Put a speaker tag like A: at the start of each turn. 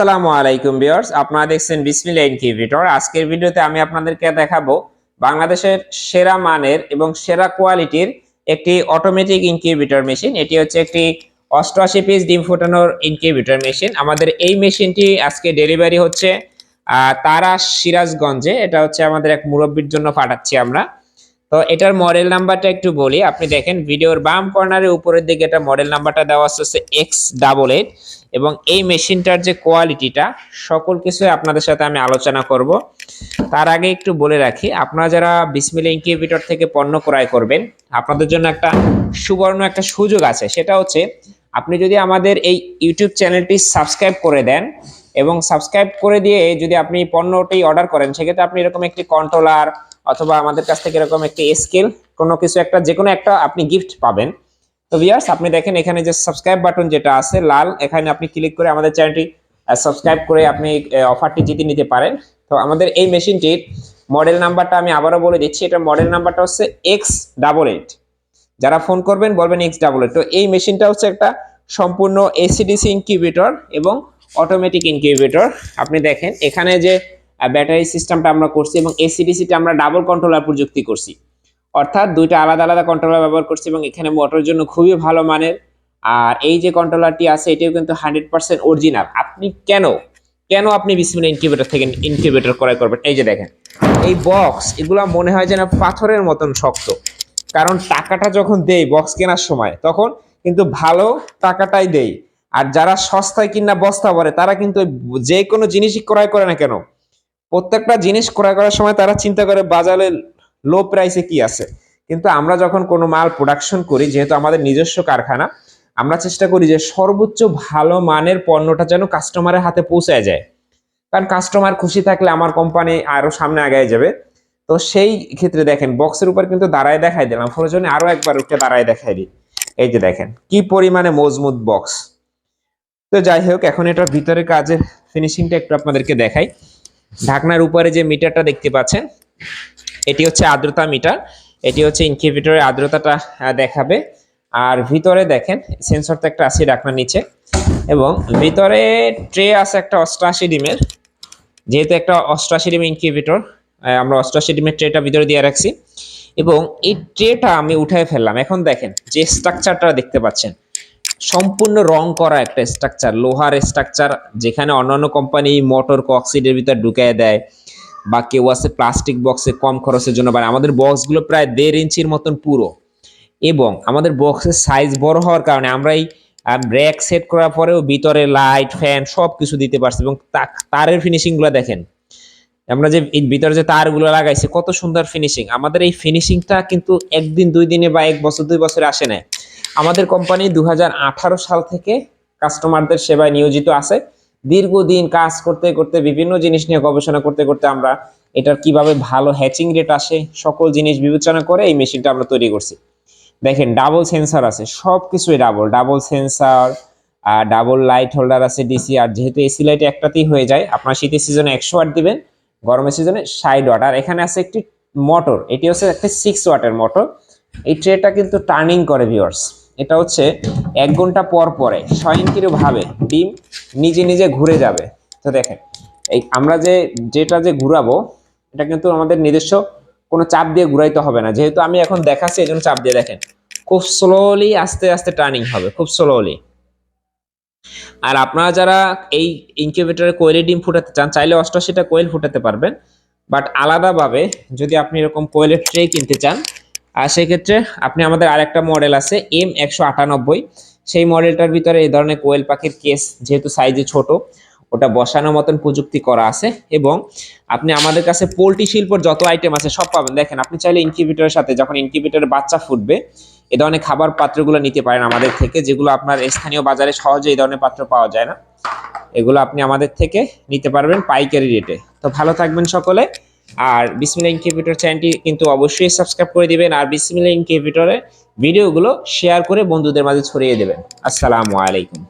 A: আসসালামু আলাইকুম ভিউয়ার্স, আপনারা দেখছেন বিসমিল্লাহ ইনকিউবেটর। আজকের ভিডিওতে আমি আপনাদেরকে দেখাবো বাংলাদেশের সেরা মানের এবং সেরা কোয়ালিটির একটি অটোমেটিক ইনকিউবেটর মেশিন এটি হচ্ছে একটি অষ্টআশি পিস ডিম ফোটানোর ইনকিউবেটর মেশিন আমাদের এই মেশিনটি আজকে ডেলিভারি হচ্ছে তারা সিরাজগঞ্জে। এটা হচ্ছে আমাদের এক মুরব্বীর জন্য পাঠাচ্ছি আমরা। তো এটার মডেল নাম্বারটা একটু বলি। আপনি দেখেন, ভিডিওর বাম কর্নারের উপরের দিকে এটা মডেল নাম্বারটা দেওয়া হচ্ছে এক্স ডাবল এইট এবং এই মেশিনটার যে কোয়ালিটিটা সকল কিছু আপনাদের সাথে আমি আলোচনা করব। তার আগে একটু বলে রাখি, আপনারা যারা বিসমিল ইনকিউবেটর থেকে পণ্য ক্রয় করবেন, আপনাদের জন্য একটা সুবর্ণ একটা সুযোগ আছে। সেটা হচ্ছে, আপনি যদি আমাদের এই ইউটিউব চ্যানেলটি সাবস্ক্রাইব করে দেন এবং সাবস্ক্রাইব করে দিয়ে যদি আপনি পণ্যটি অর্ডার করেন, সেক্ষেত্রে আপনি এরকম একটি কন্ট্রোলার অথবা আমাদের কাছ থেকে এরকম একটি স্কেল, কোনো কিছু একটা যে কোনো একটা আপনি গিফট পাবেন। তো ভিউয়ার্স আপনি দেখেন এখানে যে সাবস্ক্রাইব বাটন যেটা আছে, লাল, এখানে আপনি ক্লিক করে আমাদের চ্যানেলটি সাবস্ক্রাইব করে আপনি অফারটি জিতে নিতে পারেন। তো আমাদের এই মেশিনটির মডেল নাম্বারটা আমি আবারও বলে দিচ্ছি। এটা মডেল নাম্বারটা হচ্ছে এক্স ডাবল এইট যারা ফোন করবেন, বলবেন এক্স ডাবল এইট তো এই মেশিনটা হচ্ছে একটা সম্পূর্ণ এসিডিসি ইনকিউবেটর এবং অটোমেটিক ইনকিউবেটর আপনি দেখেন, এখানে যে ব্যাটারি সিস্টেমটা আমরা করছি এবং এসিডিসিটা আমরা ডাবল কন্ট্রোলার প্রযুক্তি করছি। অর্থাৎ দুইটা আলাদা আলাদা কন্ট্রোলার ব্যবহার করছি এবং এখানে মোটরের জন্য খুবই ভালো মানের। আর এই যে কন্ট্রোলারটি আছে, এটিও কিন্তু হান্ড্রেড পার্সেন্ট অরিজিনাল আপনি কেন কেন আপনি বিসমিল ইনকিউবেটর থেকে ইনকিউবেটর ক্রয় করবেন? এই যে দেখেন, এই বক্স এগুলা মনে হয় যেন পাথরের মতন শক্ত। কারণ টাকাটা যখন দেই বক্স কেনার সময়, তখন কিন্তু ভালো টাকাটাই দেই। আর যারা সস্তায় কিনা বস্তা ভরে, তারা কিন্তু যে কোনো জিনিসই ক্রয় করে না কেন? প্রত্যেকটা জিনিস ক্রয় করার সময় তারা চিন্তা করে বাজারে লো প্রাইসে কি আছে। কিন্তু আমরা যখন কোনো মাল প্রোডাকশন করি, যেহেতু আমাদের নিজস্ব কারখানা, আমরা চেষ্টা করি যে সর্বোচ্চ ভালো মানের পণ্যটা যেন কাস্টমারের হাতে পৌঁছায় যায়। কারণ কাস্টমার খুশি থাকলে আমার কোম্পানি আরও সামনে আগায় যাবে। তো সেই ক্ষেত্রে দেখেন বক্সের উপর কিন্তু দাঁড়ায় দেখাই দিলাম। জন্য আরও একবার উঠে দাঁড়ায় দেখাই দিই। এই যে দেখেন, কি পরিমাণে মজবুত বক্স তো যাই হোক, এখন এটার ভিতরে কাজের ফিনিশিংটা একটু আপনাদেরকে দেখাই। ঢাকনার উপরে যে মিটারটা দেখতে পাচ্ছেন, এটি হচ্ছে আর্দ্রতা মিটার। এটি হচ্ছে ইনকিউবেটরের আর্দ্রতাটা দেখাবে। আর ভিতরে দেখেন সেন্সর তো একটা আছে ঢাকনার নিচে। এবং ভিতরে ট্রে আছে একটা অষ্টআশি ডিমের। যেহেতু একটা অষ্টআশি ডিম ইনকিউবেটর আমরা অষ্টআশি ডিমের ট্রেটা ভিতরে দিয়ে রাখছি। এবং এই ট্রেটা আমি উঠায় ফেললাম। এখন দেখেন, যে স্ট্রাকচারটা দেখতে পাচ্ছেন সম্পূর্ণ রং করা একটা স্ট্রাকচার লোহার স্ট্রাকচার যেখানে অন্যান্য কোম্পানি মোটর কক্সিডের ভিতর ঢুকিয়ে দেয় বা কেউ আছে প্লাস্টিক বক্সে কম খরচের জন্য বানায়। আমাদের বক্সগুলো প্রায় দেড় ইঞ্চির মতন পুরো। এবং আমাদের বক্সের সাইজ বড় হওয়ার কারণে আমরা এই ব্রেক সেট করার পরেও ভিতরে লাইট ফ্যান সব কিছু দিতে পারছি এবং তারের ফিনিশিংগুলো দেখেন। আমরা যে ভিতরে যে তারগুলো লাগাইছি, কত সুন্দর ফিনিশিং আমাদের এই ফিনিশিংটা কিন্তু একদিন, দুই দিনে বা এক বছর, দুই বছরে আসে না। আমাদের কোম্পানি দু হাজার আঠারো সাল থেকে কাস্টমারদের সেবায় নিয়োজিত আছে। দীর্ঘদিন কাজ করতে করতে, বিভিন্ন জিনিস নিয়ে গবেষণা করতে করতে আমরা এটার কীভাবে ভালো হ্যাচিং রেট আসে, সকল জিনিস বিবেচনা করে এই মেশিনটা আমরা তৈরি করছি। দেখেন ডাবল সেন্সার আছে সব কিছুই ডাবল ডাবল সেন্সার আর ডাবল লাইট হোল্ডার আছে ডিসি আর যেহেতু এসি লাইট একটাতেই হয়ে যায়, আপনার শীতের সিজনে একশো ওয়াট দিবেন, গরমের সিজনে ষাট ওয়াট আর এখানে আছে একটি মোটর এটি হচ্ছে একটা সিক্স ওয়াটের মোটর এই ট্রেটা কিন্তু টার্নিং করে ভিউয়ার্স এটা হচ্ছে এক ঘণ্টা পর পরে স্বয়ংক্রিয়ভাবে ডিম নিজে নিজে ঘুরে যাবে। তো দেখেন, এই আমরা যে, যেটা যে ঘুরাবো, এটা কিন্তু আমাদের নিজস্ব কোনো চাপ দিয়ে ঘুরাইতে হবে না। যেহেতু আমি এখন দেখাচ্ছি, এই জন্য চাপ দিয়ে দেখেন। খুব স্লোলি আস্তে আস্তে টার্নিং হবে, খুব স্লোলি আর আপনারা যারা এই ইনকিউবেটরে কোয়েলের ডিম ফুটাতে চান, চাইলে অষ্টাশিটা কোয়েল ফুটাতে পারবেন। বাট আলাদাভাবে যদি আপনি এরকম কোয়েলের ট্রে কিনতে চান আর সেক্ষেত্রে আপনি আমাদের আরেকটা মডেল আছে এম একশো আটানব্বই। সেই মডেলটার ভিতরে এই ধরনের কোয়েল পাখির কেস যেহেতু সাইজে ছোট, ওটা বসানোর মতন প্রযুক্তি করা আছে এবং আপনি আমাদের কাছে পোলট্রি শিল্পর যত আইটেম আছে সব পাবেন। দেখেন, আপনি চাইলে ইনকিউবেটরের সাথে যখন ইনকিউবেটরের বাচ্চা ফুটবে, এ ধরনের খাবার পাত্রগুলো নিতে পারেন আমাদের থেকে, যেগুলো আপনার স্থানীয় বাজারে সহজে এই ধরনের পাত্র পাওয়া যায় না। এগুলো আপনি আমাদের থেকে নিতে পারবেন পাইকারি রেটে তো ভালো থাকবেন সকলে। আর বিসমিল্লা ইনকিউবেটর চ্যানেলটি কিন্তু অবশ্যই সাবস্ক্রাইব করে দিবেন আর বিসমিল্লা ইনকিউবেটরের ভিডিওগুলো শেয়ার করে বন্ধুদের মাঝে ছড়িয়ে দেবেন। আসসালামু আলাইকুম।